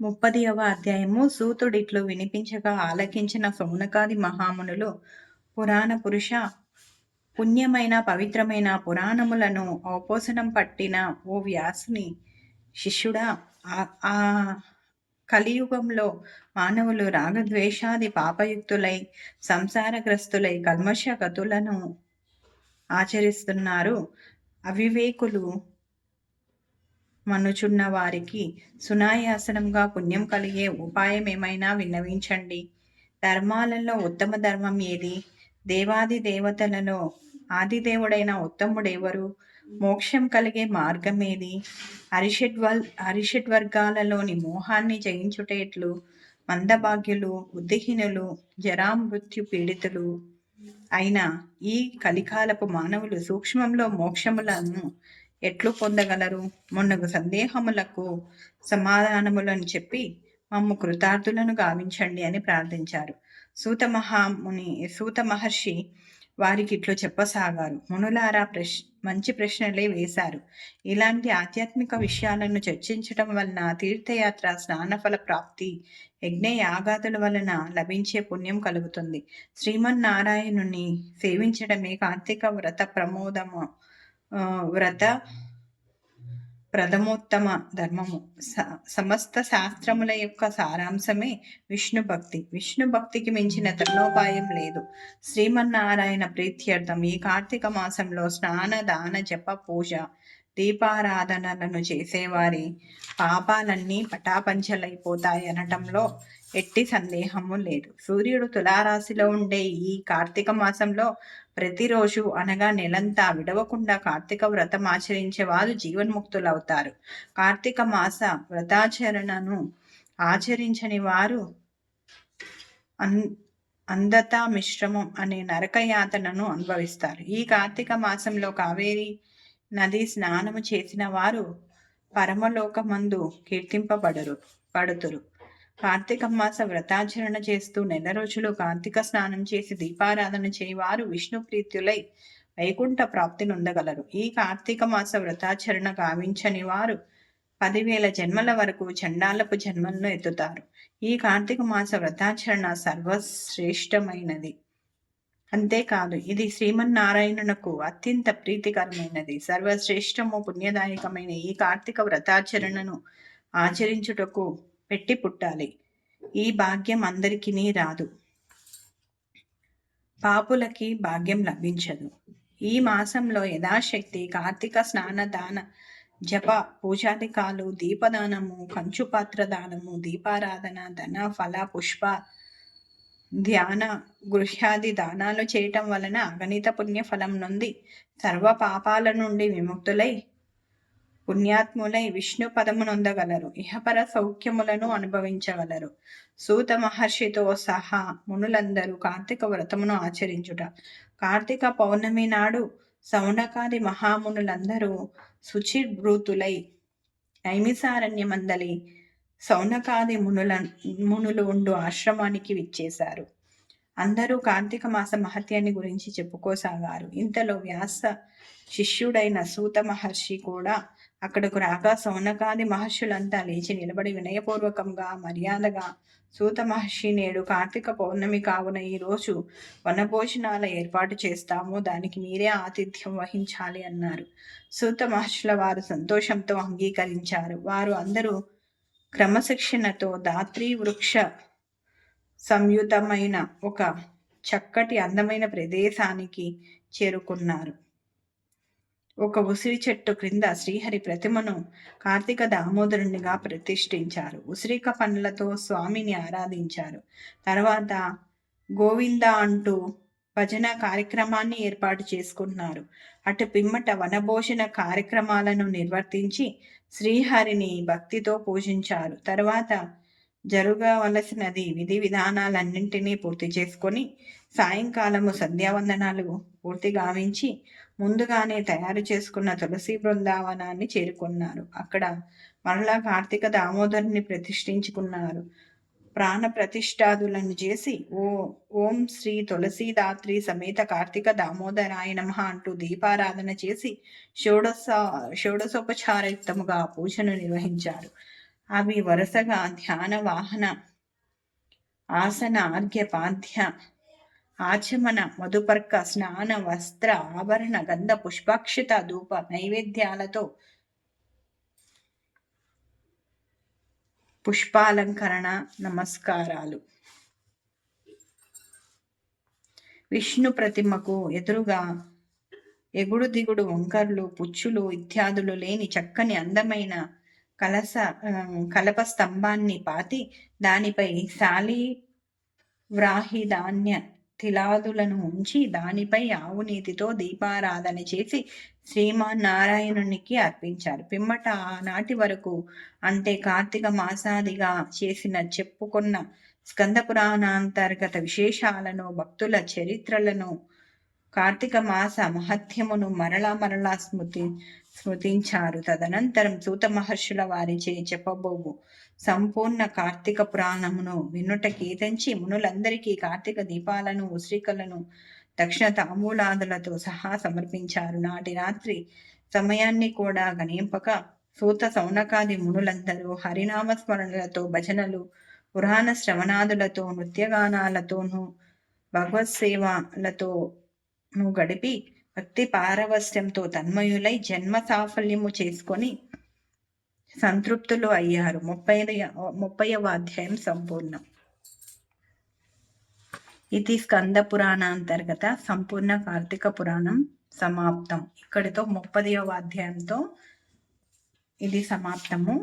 ముప్పదియవ అధ్యాయము సూతుడిట్లు వినిపించగా ఆలకించిన సౌనకాది మహామునులు పురాణ పురుష పుణ్యమైన పవిత్రమైన పురాణములను ఔపోసనం పట్టిన ఓ వ్యాసుని శిష్యుడా ఆ- ఆ కలియుగంలో మానవులు రాగద్వేషాది పాపయుక్తులై సంసారగ్రస్తులై కల్మష గతులను ఆచరిస్తున్నారు. అవివేకులు మనుచున్న వారికి సునాయాసనంగా పుణ్యం కలిగే ఉపాయం ఏమైనా విన్నవించండి. ధర్మాలలో ఉత్తమ ధర్మం ఏది? దేవాది దేవతలలో ఆదిదేవుడైన ఉత్తముడెవరు? మోక్షం కలిగే మార్గం ఏది అరిషడ్వల్ అరిషడ్ వర్గాలలోని మోహాన్ని జయించుటేట్లు మందభాగ్యులు బుద్ధిహీనులు జరామృత్యు పీడితులు. అయిన ఈ కలికాలపు మానవులు సూక్ష్మంలో మోక్షములను ఎట్లు పొందగలరు? మొన్నగు సందేహములకు సమాధానములను చెప్పి మమ్ము కృతార్థులను గావించండి అని ప్రార్థించారు. సూత మహాముని సూత మహర్షి వారికి ఇట్లు చెప్పసాగారు. మునులారా ప్రశ్ మంచి ప్రశ్నలే వేశారు. ఇలాంటి ఆధ్యాత్మిక విషయాలను చర్చించటం వలన తీర్థయాత్ర స్నానఫల ప్రాప్తి యజ్ఞ యాగాదుల వలన లభించే పుణ్యం కలుగుతుంది. శ్రీమన్నారాయణుని సేవించడమే కార్తీక వ్రత ప్రమోదము. వ్రత ప్రథమోత్తమ ధర్మము. సమస్త శాస్త్రముల యొక్క సారాంశమే విష్ణు భక్తి. విష్ణు భక్తికి మించిన తరుణోపాయం లేదు. శ్రీమన్నారాయణ ప్రీత్యర్థం ఈ కార్తీక మాసంలో స్నాన దాన జప పూజ దీపారాధనలను చేసేవారి పాపాలన్నీ పటాపంచలైపోతాయి అనటంలో ఎట్టి సందేహము లేదు. సూర్యుడు తులారాశిలో ఉండే ఈ కార్తీక మాసంలో ప్రతిరోజు అనగా నెలంతా విడవకుండా కార్తీక వ్రతం ఆచరించే వారు జీవన్ముక్తులవుతారు. కార్తీక మాస వ్రతాచరణను ఆచరించని వారు అన్ అందతా మిశ్రమం అనే నరకయాతనను అనుభవిస్తారు. ఈ కార్తీక మాసంలో కావేరి నది స్నానము చేసిన వారు పరమలోకమందు కీర్తింపబడరు పడుతురు. కార్తీక మాస వ్రతాచరణ చేస్తూ నెల రోజులు కార్తీక స్నానం చేసి దీపారాధన చేయవారు విష్ణు ప్రీత్యులై వైకుంఠ ప్రాప్తి నొందగలరు ఈ కార్తీక మాస వ్రతాచరణ గావించని వారు పదివేల జన్మల వరకు చండాలపు జన్మలను ఎత్తుతారు. ఈ కార్తీక మాస వ్రతాచరణ సర్వశ్రేష్టమైనది. అంతేకాదు ఇది శ్రీమన్నారాయణునకు అత్యంత ప్రీతికరమైనది. సర్వశ్రేష్టము పుణ్యదాయకమైన ఈ కార్తీక వ్రతాచరణను ఆచరించుటకు పెట్టి పుట్టాలి. ఈ భాగ్యం అందరికీ రాదు. పాపులకి భాగ్యం లభించదు. ఈ మాసంలో యథాశక్తి కార్తీక స్నాన దాన జప పూజాధికాలు దీపదానము కంచుపాత్ర దానము దీపారాధన ధన ఫల పుష్ప ధ్యాన గృహ్యాది దానాలు చేయటం వలన అగణిత పుణ్య ఫలం నుండి సర్వ పాపాల నుండి విముక్తులై పుణ్యాత్ములై విష్ణు పదమునొందగలరు. ఇహపర సౌఖ్యములను అనుభవించగలరు. సూత మహర్షితో సహా మునులందరూ కార్తీక వ్రతమును ఆచరించుట. కార్తీక పౌర్ణమి నాడు సౌనకాది మహామునులందరూ శుచిభృతులై నైమిసారణ్యమందలి సౌనకాది మునుల మునులు ఉండు ఆశ్రమానికి విచ్చేశారు. అందరూ కార్తీక మాస మహత్యాన్ని గురించి చెప్పుకోసాగారు. ఇంతలో వ్యాస శిష్యుడైన సూత మహర్షి కూడా అక్కడకు రాగా సౌనకాది మహర్షులంతా లేచి నిలబడి వినయపూర్వకంగా మర్యాదగా సూత మహర్షి నేడు కార్తీక పౌర్ణమి కావున ఈ రోజు వనభోజనాల ఏర్పాటు చేస్తాము. దానికి మీరే ఆతిథ్యం వహించాలి అన్నారు. సూత మహర్షుల వారు సంతోషంతో అంగీకరించారు. వారు అందరూ క్రమశిక్షణతో దాత్రి వృక్ష సంయుతమైన ఒక చక్కటి అందమైన ప్రదేశానికి చేరుకున్నారు. ఒక ఉసిరి చెట్టు క్రింద శ్రీహరి ప్రతిమను కార్తీక దామోదరునిగా ప్రతిష్ఠించారు. ఉసిరిక పనులతో స్వామిని ఆరాధించారు. తర్వాత గోవింద అంటూ భజన కార్యక్రమాన్ని ఏర్పాటు చేసుకున్నారు అటు పిమ్మట వనభోజన కార్యక్రమాలను నిర్వర్తించి శ్రీహరిని భక్తితో పూజించారు. తర్వాత జరగవలసినది విధి విధానాలన్నింటినీ పూర్తి చేసుకొని సాయంకాలము సంధ్యావందనాలు పూర్తి గావించి ముందుగానే తయారు చేసుకున్న తులసి బృందావనాన్ని చేరుకున్నారు. అక్కడ మరలా కార్తీక దామోదరుని ప్రతిష్ఠించుకున్నారు. ప్రాణ ప్రతిష్ఠాదులను చేసి ఓ ఓం శ్రీ తులసీదాత్రి సమేత కార్తీక దామోదరాయ నమః అంటూ దీపారాధన చేసి షోడశ షోడశోపచారయుక్తముగా పూజను నిర్వహించారు. అవి వరుసగా ధ్యాన వాహన ఆసన ఆర్ఘ్యపాధ్య ఆచమన మధుపర్క స్నాన వస్త్ర ఆభరణ గంధ పుష్పాక్షిత ధూప నైవేద్యాలతో పుష్పాలంకరణ నమస్కారాలు. విష్ణు ప్రతిమకు ఎదురుగా ఎగుడు దిగుడు వంకర్లు పుచ్చులు ఇత్యాదులు లేని చక్కని అందమైన కలస కలప స్తంభాన్ని పాతి దానిపై శాలి వ్రాహి ధాన్య తిలాదులను ఉంచి దానిపై ఆవునీతితో దీపారాధన చేసి శ్రీమన్నారాయణునికి అర్పించారు. పిమ్మట ఆనాటి వరకు అంటే కార్తీక మాసాదిగా చేసిన చెప్పుకున్న స్కంద పురాణాంతర్గత విశేషాలను భక్తుల చరిత్రలను కార్తీక మాస మహత్యమును మరలా మరలా స్మృతి స్మృతించారు. తదనంతరం సూత మహర్షుల వారిచే చెప్పబోవు. సంపూర్ణ కార్తీక పురాణమును వినుటకేతంచి మునులందరికీ కార్తీక దీపాలను ఉశ్రికలను దక్షిణ తాంబూలాదులతో సహా సమర్పించారు. నాటి రాత్రి సమయాన్ని కూడా గణింపక సూత సౌనకాది మునులందరూ హరినామ స్మరణలతో భజనలు పురాణ శ్రవణాదులతో నృత్యగానాలతోనూ భగవత్ సేవలతో ను గడిపి భక్తి పారవస్యంతో తన్మయులై జన్మ సాఫల్యము చేసుకొని సంతృప్తులు అయ్యారు. ముప్పై ముప్పైవ అధ్యాయం సంపూర్ణం. ఇది స్కంద పురాణాంతర్గత సంపూర్ణ కార్తీక పురాణం సమాప్తం. ఇక్కడితో ముప్పదవ అధ్యాయంతో ఇది సమాప్తము.